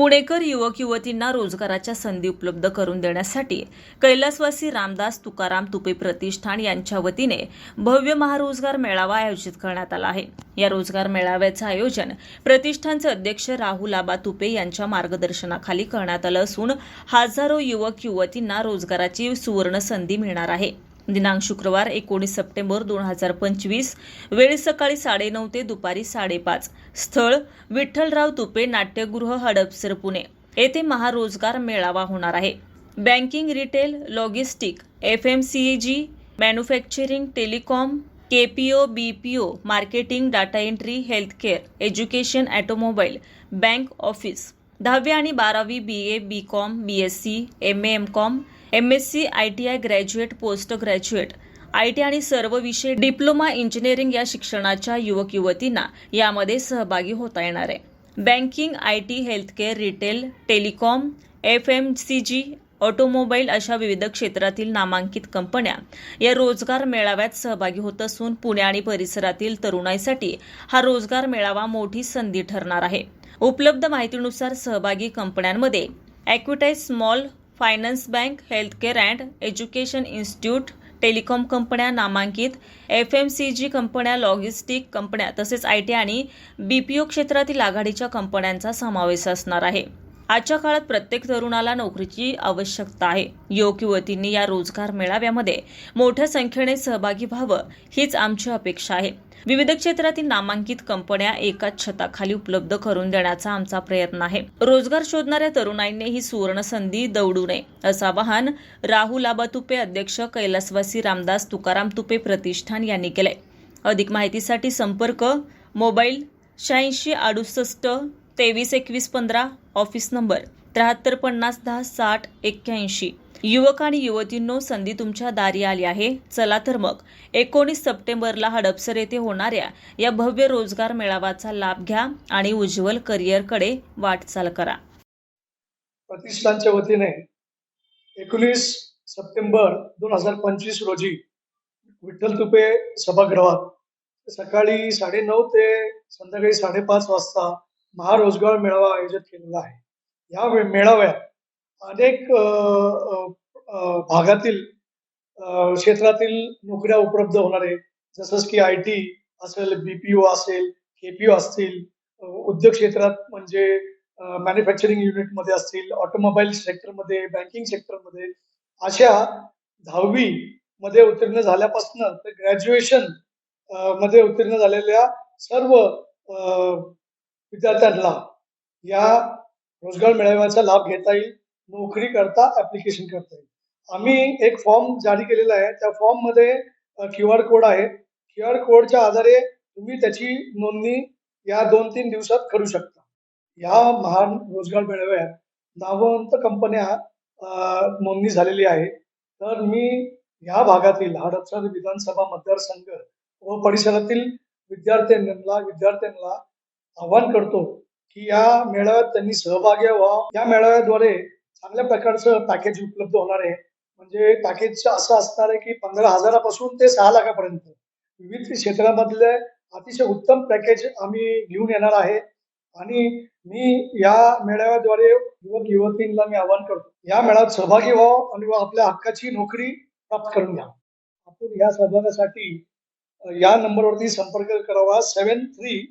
पुणेकर युवक युवतींना रोजगाराच्या संधी उपलब्ध करून देण्यासाठी कैलासवासी रामदास तुकाराम तुपे प्रतिष्ठान यांच्या वतीने भव्य महारोजगार मेळावा आयोजित करण्यात आला आहे. या रोजगार मेळाव्याचं आयोजन प्रतिष्ठानचे अध्यक्ष राहुल आबा तुपे यांच्या मार्गदर्शनाखाली करण्यात आलं असून हजारो युवक युवतींना रोजगाराची सुवर्ण संधी मिळणार आहे. दिनांक शुक्रवार एकोणीस सप्टेंबर दोन हजार पंचवीस वेळ सकाळी साडेनऊ ते दुपारी साडेपाच. स्थळ विठ्ठलराव तुपे नाट्यगृह हडपसर पुणे. येथे महारोजगार मेळावा होणार आहे. Banking retail logistic F M C ए जी manufacturing telecom KPO BPO marketing data entry healthcare education automobile bank office. दहावी आणि बारावी B A B com B S C M A M com M S C I T I graduate post graduate I T आणि सर्व विषय diploma engineering या शिक्षणाच्या युवक युवतींना यामध्ये सहभागी होता येणार आहे. Banking I T healthcare retail telecom F M C G automobile अशा विविध क्षेत्रातील नामांकित कंपन्या या रोजगार मेळाव्यात सहभागी होत असून पुणे आणि परिसरातील तरुणाईसाठी हा रोजगार मेळावा मोठी संधी ठरणार आहे. उपलब्ध माहितीनुसार सहभागी कंपन्यांमध्ये Equitas small finance bank healthcare and education institute telecom कंपन्या नामांकित एफ एम सी जी कंपन्या लॉजिस्टिक कंपन्या तसेच आय टी आणि बी पी ओ क्षेत्रातील आघाडीच्या कंपन्यांचा समावेश असणार आहे. आजच्या काळात प्रत्येक तरुणाला नोकरीची आवश्यकता आहे. युवक युवतींनी या रोजगार मेळाव्यामध्ये मोठ्या संख्येने सहभागी व्हावं हीच आमची अपेक्षा आहे. विविध क्षेत्रातील नामांकित कंपन्या एकाच छताखाली उपलब्ध करून देण्याचा आमचा प्रयत्न आहे. रोजगार शोधणाऱ्या तरुणाईंनी ही सुवर्ण संधी दौडू नये असं आवाहन राहुल आबा तुपे अध्यक्ष कैलासवासी रामदास तुकाराम तुपे प्रतिष्ठान यांनी केलंय. अधिक माहितीसाठी संपर्क मोबाईल शहाऐंशी अडुसष्ट तेवीस एकवीस पंधरा ऑफिस नंबर त्र्याहत्तर पन्नास दहा साठ एक्क्याऐंशी. युवक आणि युवतींनो संधी तुमच्या दारी आली आहे. चला तर मग एकोणीस सप्टेंबरला हडपसर येथे होणाऱ्या या भव्य रोजगार मेळाव्याचा लाभ घ्या आणि उज्ज्वल करिअरकडे वाटचाल करा. प्रतिष्ठानच्या वतीने एकोणीस सप्टेंबर दोन हजार पंचवीस रोजी विठ्ठल तुपे सभागृहात सकाळी साडेनऊ ते संध्याकाळी साडेपाच वाजता महारोजगार मेळावा आयोजित केलेला आहे. या मेळाव्यात अनेक भागातील क्षेत्रातील नोकऱ्या उपलब्ध होणार आहे जसं की आय टी असेल बीपीओ असेल केपीओ असतील उद्योग क्षेत्रात म्हणजे मॅन्युफॅक्चरिंग युनिटमध्ये असतील ऑटोमोबाईल सेक्टरमध्ये बँकिंग सेक्टरमध्ये अशा दहावी मध्ये उत्तीर्ण झाल्यापासून तर ग्रॅज्युएशनमध्ये उत्तीर्ण झालेल्या सर्व अ, विद्यार्थ्यांना या रोजगार मेळाव्याचा लाभ घेता येईल नोकरी करता ऍप्लिकेशन करता येईल. आम्ही एक फॉर्म जारी केलेला आहे. त्या फॉर्ममध्ये क्यू आर कोड आहे. क्यू आर कोडच्या आधारे तुम्ही त्याची नोंदणी या दोन तीन दिवसात करू शकता. या महान रोजगार मेळाव्यात नामवंत कंपन्या नोंदणी झालेली आहे. तर मी या भागातील हडपसर विधानसभा मतदारसंघ व परिसरातील विद्यार्थ्यांना विद्यार्थ्यांना आवाहन करतो की या मेळाव्यात त्यांनी सहभागी व्हावं. या मेळाव्याद्वारे चांगल्या प्रकारचं पॅकेज उपलब्ध होणार आहे. म्हणजे पॅकेज असं असणार आहे की पंधरा हजारापासून ते सहा लाखापर्यंत. विविध क्षेत्रामधले अतिशय उत्तम पॅकेज आम्ही घेऊन येणार आहे. आणि मी या मेळाव्याद्वारे युवक युवतींना मी आवाहन करतो. या मेळाव्यात सहभागी व्हावं आणि व आपल्या हक्काची नोकरी प्राप्त करून घ्या आपण या सहभागासाठी या नंबरवरती संपर्क करावा. Seven three